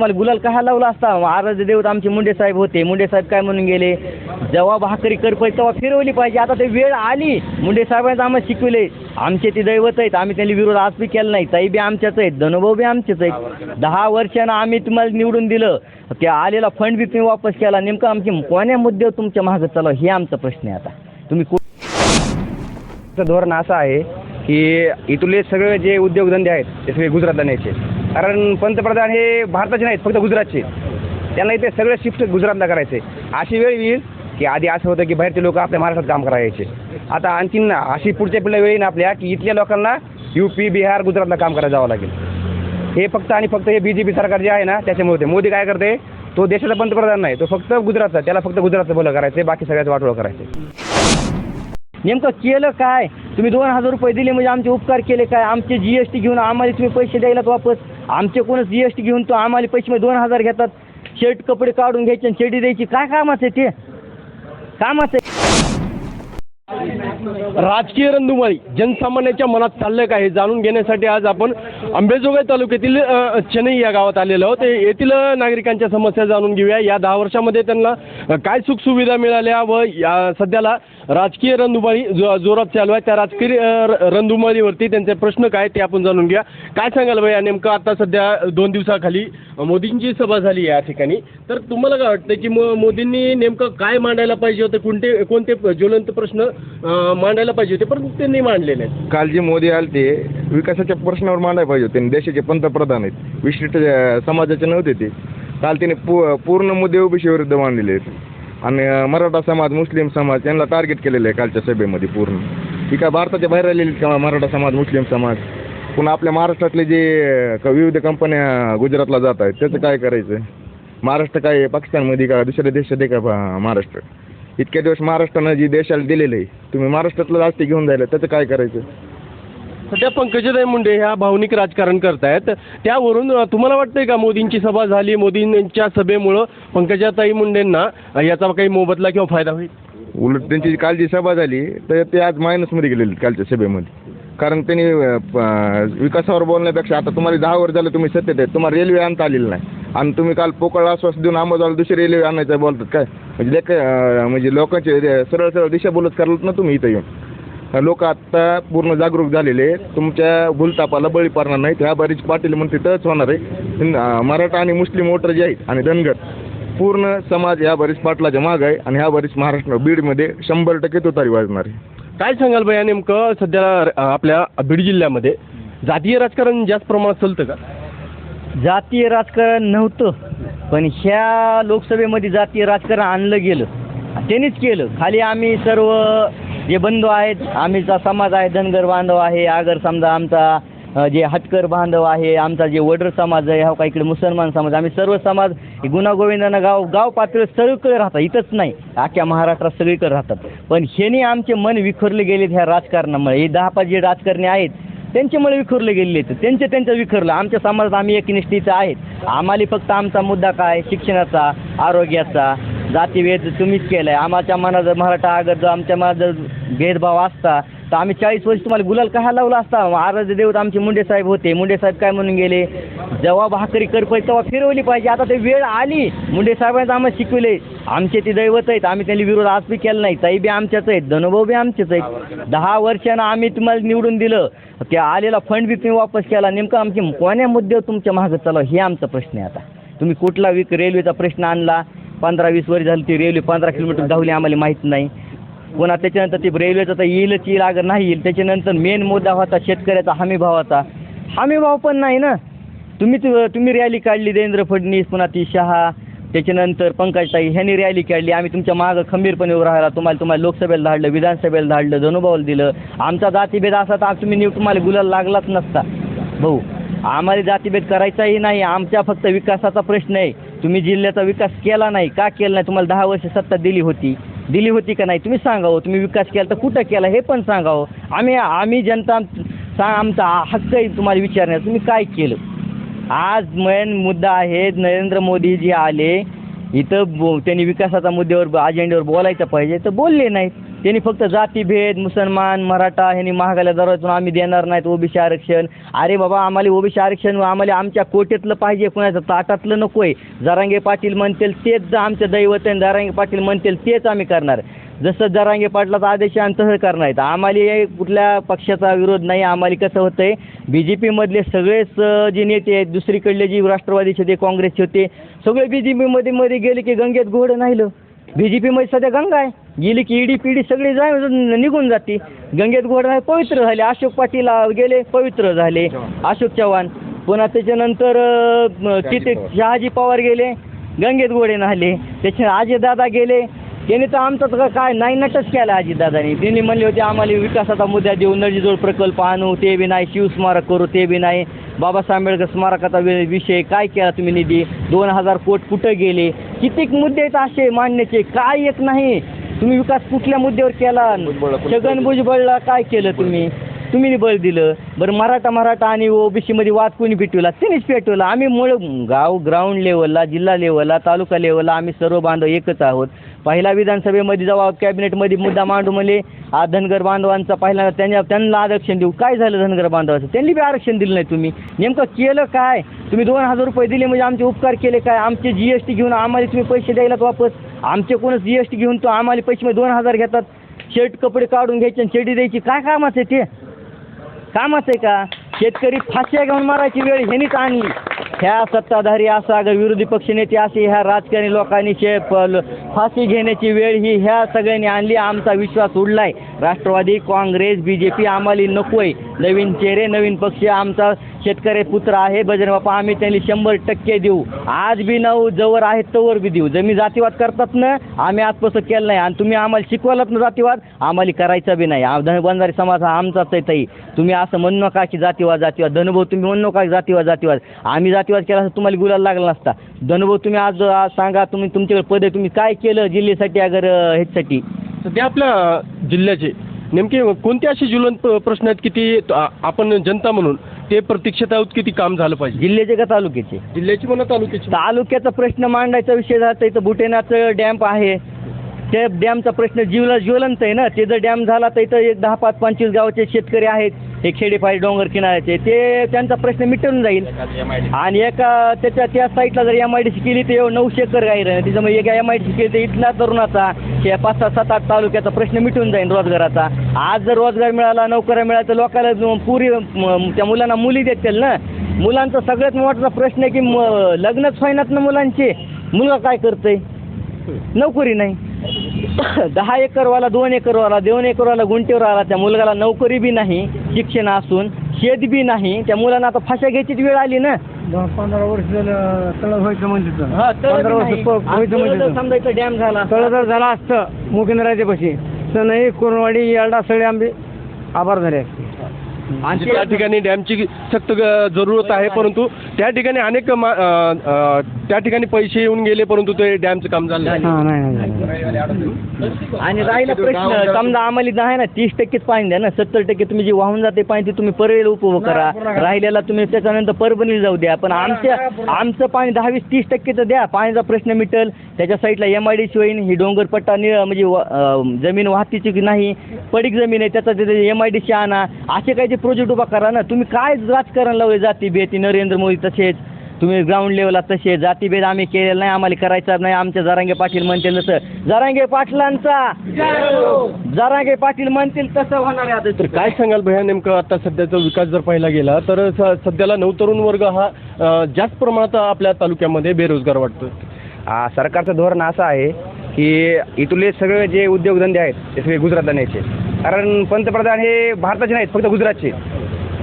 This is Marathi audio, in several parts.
मला गुलाल का लावला असता? आराध्य देवत आमचे मुंडे साहेब होते. मुंडे साहेब काय म्हणून गेले? जेव्हा भाकरी कर पाहिजे तेव्हा फिरवली पाहिजे. आता ते वेळ आली. मुंडे साहेबांचं आम्हाला शिकवले. आमचे ते दैवत आहेत. आम्ही त्यांनी विरोध आज बी केला नाही. ताई बी आमच्याच आहेत. धनुभाऊ बी आमचेच आहेत. दहा वर्षानं आम्ही तुम्हाला निवडून दिलं. ते आलेला फंड बी तुम्ही वापस केला. नेमकं आमची कोण्या मुद्द्यावर तुमच्या मागं चालव? हे आमचा प्रश्न आहे आता. तुम्ही धोरण असं आहे की इथले सगळे जे उद्योगधंदे आहेत ते सगळे गुजरातला न्यायचे. कारण पंतप्रधान हे भारताचे नाहीत फक्त गुजरातचे. त्यांना इथे सगळे शिफ्ट गुजरातला करायचे. अशी वेळ येईल की आधी असं होतं की बाहेरचे लोक आपल्या महाराष्ट्रात काम करायचे. आता आणखीन अशी पुढच्या पिढ्या वेळ येईन आपल्या की इथल्या लोकांना यू पी बिहार गुजरातला काम करायला जावं लागेल. हे फक्त आणि फक्त हे बी जे पी सरकार जे आहे ना त्याच्यामुळे होते. मोदी काय करते? तो देशाचा पंतप्रधान नाही तो फक्त गुजरातचा त्याला फक्त गुजरातचं बोलं करायचं बाकी सगळ्याचं वाटोळं करायचं नेमकं केलं काय? तुम्ही दोन हजार रुपये दिले म्हणजे आमचे उपकार केले काय? आमचे जी एस टी घेऊन आम्हाला तुम्ही पैसे द्यायलात वापस? आमचे कोणच जी एस टी घेऊन तो आम्हाला पैसे दोन हजार घेतात. शर्ट कपडे काढून घ्यायचे आणि शेडी द्यायची. काय कामाचं आहे ते? कामाचं आहे. राजकीय रंधुमाळी जनसामान्याच्या मनात चाललं काय हे जाणून घेण्यासाठी आज आपण अंबेजोगाई तालुक्यातील चेन्नई या गावात आलेलो आहोत. ते येथील नागरिकांच्या समस्या जाणून घेऊया. या दहा वर्षामध्ये त्यांना काय सुखसुविधा मिळाल्या व या सध्याला राजकीय रंधुमाळी जो जोरात चालू आहे. त्या राजकीय रंधुमाळीवरती र- त्यांचे प्रश्न काय ते आपण जाणून घ्या काय सांगाल भैया नेमकं आता सध्या दोन दिवसाखाली मोदींची सभा झाली या ठिकाणी. तर तुम्हाला काय वाटतं की मोदींनी नेमकं काय मांडायला पाहिजे होतं? कोणते कोणते ज्वलंत प्रश्न मांडायला पाहिजे होते पण त्यांनी मांडलेले आहेत काल जे मोदी आले ते विकासाच्या प्रश्नावर मांडायला पाहिजे होते आणि देशाचे पंतप्रधान आहेत. विशिष्ट समाजाचे नव्हते ते. काल त्याने पू पूर्ण मुद्दे ओबीसी विरुद्ध मांडलेले आहेत. आणि मराठा समाज मुस्लिम समाज यांना टार्गेट केलेलं आहे कालच्या सभेमध्ये पूर्ण. ही काय भारताच्या बाहेर आलेली का मराठा समाज मुस्लिम समाज? पुन्हा आपल्या महाराष्ट्रातले जे क- विविध कंपन्या गुजरातला जात आहेत त्याचं काय करायचं? महाराष्ट्र काय पाकिस्तानमध्ये का दुसऱ्या देशात आहे का पा- महाराष्ट्र? इतक्या दिवस महाराष्ट्रानं जी देशाला दिलेलं आहे तुम्ही महाराष्ट्रातलं जास्त घेऊन जायला त्याचं काय करायचं? सध्या पंकजाताई मुंडे ह्या भावनिक राजकारण करतायत. त्यावरून तुम्हाला वाटतंय का मोदींची सभा झाली मोदींच्या सभेमुळं पंकजाताई मुंडेंना याचा काही मोबदला किंवा फायदा होईल? उलट त्यांची काल जी सभा झाली तर ते आज मायनसमध्ये गेलेले कालच्या सभेमध्ये. कारण त्यांनी प- विकासावर बोलण्यापेक्षा आता तुम्हाला दहा वर्ष झालं तुम्ही सत्तेत आहे तुम्हाला रेल्वे आणता आलेली नाही. आणि तुम्ही काल पोकळ आश्वास देऊन अंबाजोगाला दुसरी रेल्वे आणायचं बोलतात काय? म्हणजे लेख म्हणजे लोकांचे सरळ सरळ दिशा बोलत करलात ना तुम्ही इथं येऊन. लोक आत्ता पूर्ण जागरूक झालेले तुमच्या भूलतापाला बळी पडणार नाहीत. ह्या बारीच पाटील म्हणते तरच होणार आहे. मराठा आणि मुस्लिम वोटर जे आहेत आणि धनगर पूर्ण समाज या बरीच पाटलाच्या माग आहे आणि ह्या बरीच महाराष्ट्र बीडमध्ये शंभर टक्के तुतारी वाजणार आहे. काय सांगाल भैया नेमकं सध्या आपल्या बीड जिल्ह्यामध्ये जातीय राजकारण जास्त प्रमाणात चालतं का? जातीय राजकारण नव्हतं पण ह्या लोकसभेमध्ये जातीय राजकारण आणलं गेलं. त्यांनीच केलं. खाली आम्ही सर्व जे बंधू आहेत आम्हीचा समाज आहे धनगर बांधव आहे आगर समजा आमचा जे हटकर बांधव आहे आमचा जे वडर समाज आहे हा का इकडे मुसलमान समाज आम्ही सर्व समाज गुणागोविंदानं गाव गाव पातळी सगळीकडे राहतात इथंच नाही अख्ख्या महाराष्ट्रात सगळीकडे राहतात. पण ह्यानी आमचे मन विखरले गेलेत ह्या राजकारणामुळे. हे दहा पाच जे राजकारणी आहेत त्यांच्यामुळे विखुरले गेलेले आहेत. त्यांचे त्यांचं विखरलं. आमच्या समाजात आम्ही एकनिष्ठीचं आहेत. आम्हाला फक्त आमचा मुद्दा काय? शिक्षणाचा आरोग्याचा जातीभेद तुम्हीच केला आहे आमच्या मनात जर मराठा आगर जर आमच्या मनात जर भेदभाव असता तर आम्ही चाळीस वर्ष तुम्हाला गुलाल कहा लावला असता? आराध्य देवत आमचे मुंडे साहेब होते. मुंडे साहेब काय म्हणून गेले? जेव्हा भाकरी कर पाहिजे तेव्हा फिरवली पाहिजे. आता ते वेळ आली. मुंडे साहेबांनी आम्हाला शिकवले. आमचे ते दैवत आहेत. आम्ही त्यांनी विरोध आज बी केला नाही. ताई बी आमच्याच आहेत. धनुभाऊ बी आमचेच आहेत. दहा वर्षानं आम्ही तुम्हाला निवडून दिलं. ते आलेला फंड बी तुम्ही वापस केला. नेमकं आमची कोण्या मुद्द्यावर तुमच्या मागं चालू हे आमचा प्रश्न आहे आता. तुम्ही कुठला विक रेल्वेचा प्रश्न आणला? पंधरा वीस वर्ष झाली ती रेल्वे पंधरा किलोमीटर धावली आम्हाला माहीत नाही. पुन्हा त्याच्यानंतर ती रेल्वेचं तर येईलच येईल अगर नाही येईल त्याच्यानंतर मेन मुद्दा होता शेतकऱ्याचा हमी भावाचा हमी भाव पण नाही ना. तुम्ही तुम्ही रॅली काढली देवेंद्र फडणवीस पुन्हा ती शहा त्याच्यानंतर पंकजताई ह्यांनी रॅली काढली. आम्ही तुमच्या मागं खंबीरपणे उभं राहिला. तुम्हाला तुम्हाला लोकसभेला धाडलं विधानसभेला धाडलं धनुभावाला दिलं. आमचा जातीभेद असा तर तुम्ही नीट तुम्हाला गुलाल लागलाच नसता. भाऊ आम्हाला जातीभेद करायचाही नाही. आमच्या फक्त विकासाचा प्रश्न आहे. तुम्ही जिल्ह्याचा विकास केला नाही. का केला नाही? तुम्हाला दहा वर्ष सत्ता दिली होती. दिली होती का नाही तुम्ही सांगावं हो. तुम्ही विकास केला तर कुठं केला हे पण सांगावं हो. आम्ही आम्ही जनता सा आमचा हक्क आहे तुम्हाला विचारण्याचा. तुम्ही काय केलं? आज मेन मुद्दा आहे नरेंद्र मोदी जे आले. इथं बो त्यांनी विकासाच्या मुद्द्यावर अजेंड्यावर बोलायचं पाहिजे. तर बोलले नाहीत. त्यांनी फक्त जातीभेद मुसलमान मराठा ह्यांनी महागाल्या दरातून आम्ही देणार नाहीत ओबीसी आरक्षण. अरे बाबा आम्हाला ओबीसी आरक्षण आम्हाला आमच्या कोटेतलं पाहिजे कुणाचं ताटातलं नको आहे जरांगे पाटील म्हणतील तेच आमचं दैवत आहे जरांगे पाटील म्हणतील तेच आम्ही करणार. जसं जरांगे पाटलाचा आदेश आहे आणि तसं करणार आहेत. आम्हाला कुठल्या पक्षाचा विरोध नाही आम्हाला कसं होतं आहे बी जे पीमधले सगळेच जे नेते आहेत दुसरीकडले जे राष्ट्रवादीचे होते काँग्रेसचे होते सगळे बी जे पीमध्ये मध्ये गेले की गंगेत घोडं नाहीलं. बी जे पीमध्ये सध्या गंगा आहे. गेली की ईडी पिढी सगळी जाय निघून जाते. गंगेत घोडं नाही पवित्र झाले. अशोक पाटील गेले पवित्र झाले. अशोक चव्हाण. पुन्हा त्याच्यानंतर तिथे शहाजी पवार गेले गंगेत गोडे नाहले. त्याच्या अजयदादा गेले त्यांनी तर आमचं तर काय नाही नटच केला अजितदादांनी. त्यांनी म्हणले होते आम्हाला विकासाचा मुद्दा देऊ नळजीजोड प्रकल्प आणू. ते बी नाही शिवस्मारक करू ते बी नाही. बाबासाहेब आंबेडकर स्मारकाचा विषय काय केला तुम्ही निधी? दोन हजार कोट कुठं गेले? कितीक मुद्दे आहेत असे मांडण्याचे? काय एक नाही. तुम्ही विकास कुठल्या मुद्द्यावर केला? छगन भुजबळला काय केलं तुम्ही? तुम्ही बळ दिलं. बरं मराठा मराठा आणि ओबीसीमध्ये वाद कोणी पेटवला? त्यांनीच पेटवला. आम्ही मूळ गाव ग्राउंड लेवलला जिल्हा लेवलला तालुका लेवलला आम्ही सर्व बांधव एकच आहोत. पहिला विधानसभेमध्ये जेव्हा कॅबिनेटमध्ये मुद्दा मांडू म्हणले हा धनगर बांधवांचा पहिला त्यांना त्यांना आरक्षण देऊ. काय झालं धनगर बांधवाचं? त्यांनी बी आरक्षण दिलं नाही तुम्ही. नेमकं केलं काय? तुम्ही दोन हजार रुपये दिले म्हणजे आमचे उपकार केले काय? आमचे जी एस टी घेऊन आम्हाला तुम्ही पैसे द्यायलात वापस? आमचे कोणच जी एस टी घेऊन तो आम्हाला पैसे म्हणजे दोन हजार घेतात. शर्ट कपडे काढून घ्यायचे आणि शेडी द्यायची. काय कामाचं आहे ते? कामाचं आहे का? शेतकरी फाशी घेऊन मारायची वेळ ह्यानीच आणली ह्या सत्ताधारी असा अगर विरोधी पक्षनेते असे ह्या राजकारणी लोकांनी शे ल- फाशी घेण्याची वेळ ही ह्या सगळ्यांनी आणली. आमचा विश्वास उडलाय. Rashtrawadi Congress B J P आम्हाला नको आहे नवीन चेहरे नवीन पक्ष आमचा शेतकरी पुत्र आहे. बजरंग बाप्पा आम्ही त्यांनी शंभर टक्के देऊ. आज बी नऊ जवळ आहेत तवर बी देऊ. जमी जातीवाद करतात ना आम्ही आजपासून केलं नाही. आणि तुम्ही आम्हाला शिकवालात ना जातीवाद? आम्हाला करायचा बी नाही. धन बंजारी समाज हा आमचाच आहे ताई तुम्ही असं म्हणू नका की जातीवाद जातीवाद. धनुभाऊ तुम्ही म्हणू नका की जातीवाद जातीवाद. आम्ही जातीवाद केला असं तुम्हाला गुलाल लागला नसता. धनुभाऊ तुम्ही आज आज सांगा तुम्ही तुमच्याकडे पद तुम्ही काय केलं जिल्ह्यासाठी अगर ह्याच्यासाठी? सध्या आपल्या जिल्ह्याचे नेमके कोणते असे ज्वलंत प्रश्न आहेत की ते आ- आपण जनता म्हणून ते प्रतीक्षेत आहोत किती काम झालं पाहिजे? जिल्ह्याचे का तालुक्याचे? जिल्ह्याची म्हणा तालुक्याची. तालुक्याचा प्रश्न मांडायचा विषय झाला तर इथं बुटेनाचं डॅम्प आहे. त्या डॅमचा प्रश्न जीवला ज्वलंत आहे ना. ते जर डॅम झाला तर इथं एक दहा पाच पंचवीस गावाचे शेतकरी आहेत. हे खेडेपाडी डोंगर किनाऱ्याचे ते त्यांचा प्रश्न मिटून जाईल. आणि एका त्याच्या त्या साईटला जर एम आय डी सी केली तर नऊशे एकर गायर त्याच्यामुळे एका एम आय डी सी केली तर इथला तरुणाचा किंवा पाच सहा सात आठ तालुक्याचा प्रश्न मिटून जाईल रोजगाराचा. आज जर रोजगार मिळाला नोकऱ्या मिळाल्या तर लोकांना पुरी त्या मुलांना मुली देतील ना? मुलांचा सगळ्यात मोठा प्रश्न आहे की म- लग्नच होईनात ना मुलांचे. मुलगा काय करतंय? नोकरी नाही. दहा एकरवाला दोन एकरवाला दोन एकरवाला गुंठेवर आला त्या मुलगाला नोकरी बी नाही शिक्षण असून शेत बी नाही त्या मुलांना आता फाशा घ्यायचीच वेळ आली ना. पंधरा वर्ष झालं तळं व्हायचं म्हणजे हा, तळ पंधरा वर्ष. प- म्हणजे जर समजा इथं डॅम झाला. तळं जर झालं असतं मुकेंद्राच्या पशी. तर नाही कोरणवाडी यार्डा सगळे आंबे आभार झाले. आणि म्हणजे त्या ठिकाणी डॅमची सक्त जरूरत आहे परंतु त्या ठिकाणी अनेक त्या ठिकाणी पैसे येऊन गेले परंतु ते डॅमचं काम झालं. हां आणि राहिला प्रश्न समजा आम्हाला इथं आहे ना तीस टक्केच पाणी द्या ना सत्तर टक्के तुम्ही जे वाहून जाते पाणी ते तुम्ही परळीला उपभोग करा. राहिलेला तुम्ही त्याच्यानंतर परभणीला जाऊ द्या. पण आमच्या आमचं पाणी दहा वीस तीस टक्केचं द्या. पाण्याचा प्रश्न मिटल. त्याच्या साईडला एम आय डी सी होईन ही डोंगरपट्टा नि म्हणजे जमीन वाहतीची की नाही पडीक जमीन आहे त्याचा एम आय डी सी आणा. असे काही प्रोजेक्ट उभा करा ना. तुम्ही काय राजकारण लावले जाती बेती नरेंद्र मोदी तसेच? तुम्ही ग्राउंड लेवलला तसे जातीभेद आम्ही केलेला नाही आम्हाला करायचा नाही. आमच्या जरांगे पाटील म्हणतील तसं. जरांगे पाटलांचा! जरांगे पाटील म्हणतील तसं होणार आहे आता तर काय सांगाल भैया नेमकं आता सध्याचा विकास जर पाहिला गेला तर स- सध्याला नवतरुण वर्ग हा अ, जास्त प्रमाणात आपल्या तालुक्यामध्ये बेरोजगार वाटतो आ, सरकारचं धोरण असं आहे की इथले सगळे जे उद्योगधंदे आहेत ते सगळे गुजरातला न्यायचे. कारण पंतप्रधान हे भारताचे नाहीत फक्त गुजरातचे.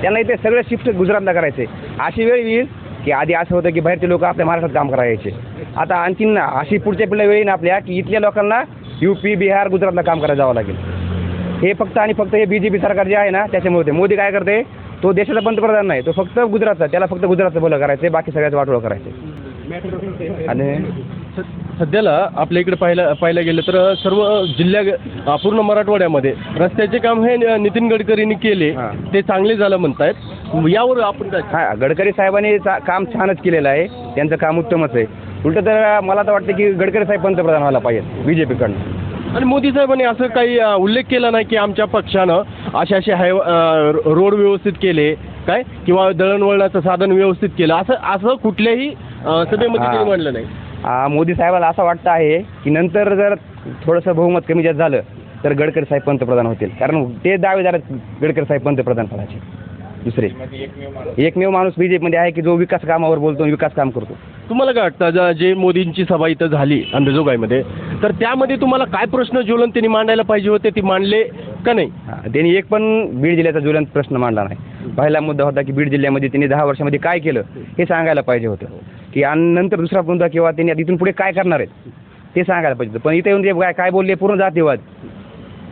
त्यांना इथे सगळे शिफ्ट गुजरातला करायचे. अशी वेळ येईल की आधी असं होतं की बाहेरचे लोक आपल्या महाराष्ट्रात काम करायचे. आता आणखीन ना अशी पुढच्या पिढ्या वेळ येईन आपल्या की इथल्या लोकांना यू पी बिहार गुजरातला काम करायला जावं लागेल. हे फक्त आणि फक्त हे बी जे पी सरकार जे आहे ना त्याच्यामुळे होते. मोदी काय करते? तो देशाचा पंतप्रधान नाही तो फक्त गुजरातचा त्याला फक्त गुजरातचं बोलं करायचं बाकी सगळ्याचं वाटोळं करायचे आणि स- सध्याला आपल्या इकडे पाहिलं पाहिलं गेलं तर सर्व जिल्ह्या पूर्ण मराठवाड्यामध्ये रस्त्याचे काम हे नितीन गडकरींनी केले. ते चांगले झालं म्हणतायत. यावर आपण काय हा गडकरी साहेबांनी चा- काम छानच केलेलं आहे. त्यांचं काम उत्तमच आहे. उलटं तर मला तर वाटतं की गडकरी साहेब पंतप्रधान व्हायला पाहिजे बी जे पीकडनं आणि मोदी साहेबांनी असं काही उल्लेख केला नाही की आमच्या पक्षानं असे असे हाय रोड व्यवस्थित केले काय? किंवा दळणवळणाचं साधन व्यवस्थित केलं. असं असं कुठल्याही सभेमध्ये म्हणलं नाही. मोदी साहेबाला असं वाटतं आहे की नंतर जर थोडंसं बहुमत कमी जास्त झालं तर गडकरी साहेब पंतप्रधान होतील. कारण ते दावेदार गडकरी साहेब पंतप्रधान पदाचे. दुसरे. एकमेव माणूस बी जे पीमध्ये आहे की जो विकास कामावर बोलतो विकास काम करतो. तुम्हाला काय वाटतं? ज- जे मोदींची सभा इथं झाली अंबेजोगाईमध्ये तर त्यामध्ये तुम्हाला काय प्रश्न ज्वलन त्यांनी मांडायला पाहिजे होते? ते मांडले का नाही? हा, त्यांनी एक पण बीड जिल्ह्याचा ज्वलंत प्रश्न मांडला नाही. पहिला मुद्दा होता की बीड जिल्ह्यामध्ये त्यांनी दहा वर्षामध्ये काय केलं हे सांगायला पाहिजे होतं. की आणि नंतर दुसरा मुद्दा किंवा त्यांनी आता इथून पुढे काय करणार आहेत? ते सांगायला पाहिजे पण इथे येऊन ते काय काय बोलले पूर्ण जातीवाद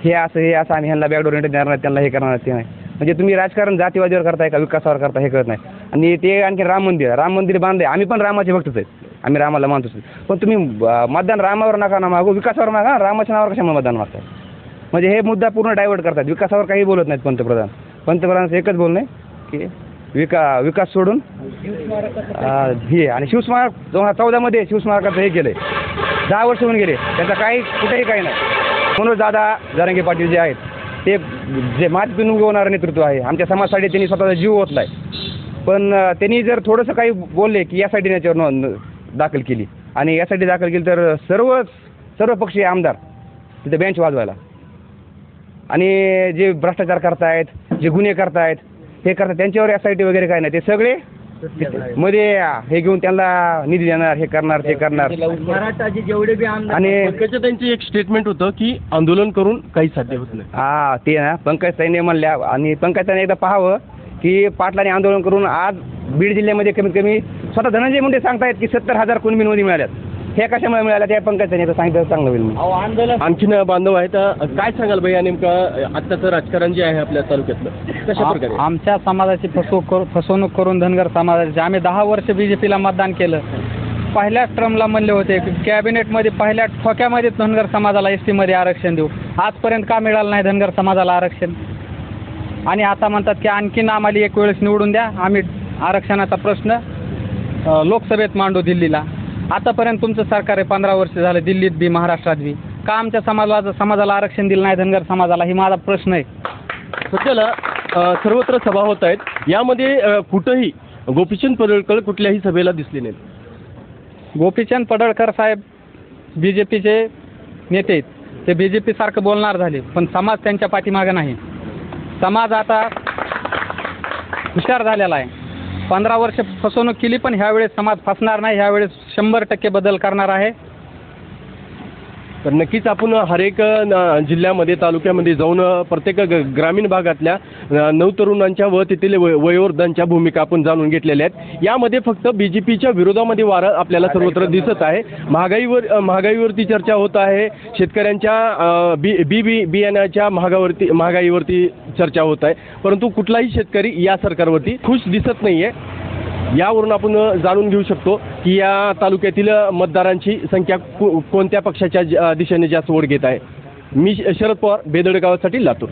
हे असं हे असं आम्ही ह्यांना बॅकडोर देणार नाही त्यांना हे करणार ते नाही. म्हणजे तुम्ही राजकारण जातीवादीवर करताय का विकासावर करता हे करत नाही. आणि ते आणखी राम मंदिर राम मंदिर बांधले आम्ही पण रामाचे भक्तच आहेत. आम्ही रामाला मानतोच पण तुम्ही मतदान रामावर नका ना मागू विकासावर मागा. रामाच्या नावावर कशामुळे मतदान मागताय? म्हणजे हे मुद्दा पूर्ण डायव्हर्ट करतात विकासावर काही बोलत नाहीत पंतप्रधान. पंतप्रधानाचं एकच बोलणं आहे की विका विकास सोडून? हे आणि शिवस्मारक दोन हजार चौदामध्ये शिवस्मारकाचं हे केलं आहे दहा वर्ष होऊन गेले. त्याचा काही कुठेही काही नाही. म्हणून दादा जारंगे पाटील जे आहेत ते जे मातीतून होणारं नेतृत्व आहे. आमच्या समाजासाठी त्यांनी स्वतःचा जीव ओतला आहे पण त्यांनी जर थोडंसं काही बोलले की यासाठी याच्यावर नोंद दाखल केली. आणि यासाठी दाखल केली तर सर्व सर्व पक्षीय आमदार तिथे बेंच वाजवायला. आणि जे भ्रष्टाचार करतायत जे गुन्हे करतायत हे करतात. त्यांच्यावर एस आय टी वगैरे काय नाही. ते सगळे मध्ये हे घेऊन त्यांना निधी देणार हे करणार ते करणार. जेवढे बी आमदार आणि पंकजा त्यांचं एक स्टेटमेंट होतं की आंदोलन करून काही साध्य होत नाही. हा ते ना पंकज ताईने म्हणल्या आणि पंकज ताईने एकदा पाहावं की पाटलाने आंदोलन करून आज बीड जिल्ह्यामध्ये कमीत कमी स्वतः धनंजय मुंडे सांगतायत की सत्तर हजार कुणबी नोंदी मिळाल्यात. हे कशामुळे मिळाल्या त्या पंकज तर सांगितलं चांगलं होईल म्हणून. अहो आंदोलन आणखीन बांधव आहेत अ, काय सांगाल भैया नेमकं? आत्ताचं राजकारण जे आहे आपल्या तालुक्यातलं कशा प्रकारे? आम- आमच्या समाजाची फसवणूक करू फसवणूक करून धनगर समाजाची आम्ही दहा वर्ष बी जे पीला मतदान केलं. पहिल्याच ट्रमला म्हणले होते की कॅबिनेटमध्ये पहिल्या ठोक्यामध्ये धनगर समाजाला एस टीमध्ये आरक्षण देऊ. आजपर्यंत का मिळालं नाही धनगर समाजाला आरक्षण? आणि आता म्हणतात की आणखीन आम्हाला एक वेळेस निवडून द्या. आम्ही आरक्षणाचा प्रश्न अ, लोकसभेत मांडू दिल्लीला. आतापर्यंत तुमचं सरकार आहे पंधरा वर्ष झालं दिल्लीत बी महाराष्ट्रात बी. का आमच्या समाजाला समाजाला आरक्षण दिलं नाही धनगर समाजाला? ही माझा प्रश्न आहे. सध्याला अ, सर्वत्र सभा होत आहेत. यामध्ये अ, कुठंही गोपीचंद पडळकर कुठल्याही सभेला दिसले नाहीत. गोपीचंद पडळकर साहेब बी जे पीचे नेते आहेत. ते बी जे पीसारखं बोलणार झाले पण समाज त्यांच्या पाठीमागं नाही. समाज आता हुशार झालेला आहे. पंधरा वर्ष फसवणूक केली पण ह्यावेळेस समाज फसणार नाही. ह्यावेळेस शंभर टक्के बदल करणार आहे. तर नक्कीच आपण हरेक न- जिल्ह्यामध्ये तालुक्यामध्ये जाऊन प्रत्येक ग- ग्रामीण भागातल्या नवतरुणांच्या व तेथील वय- वयोवृद्धांच्या भूमिका आपण जाणून घेतलेल्या आहेत. यामध्ये फक्त बी जे पीच्या विरोधामध्ये वारं आपल्याला सर्वत्र दिसत आहे. महागाईवर महागाईवरती चर्चा होत आहे. शेतकऱ्यांच्या बी बी बी बियाण्याच्या महागावरती महागाईवरती चर्चा होत आहे. परंतु कुठलाही शेतकरी या सरकारवरती खुश दिसत नाही आहे यावरून आपण जाणून घेऊ शकतो की या तालुक्यातील मतदारांची संख्या को कोणत्या पक्षाच्या दिशेने जास्त ओढ घेत आहे. मी श- शरद पवार बेदडगावासाठी लातूर.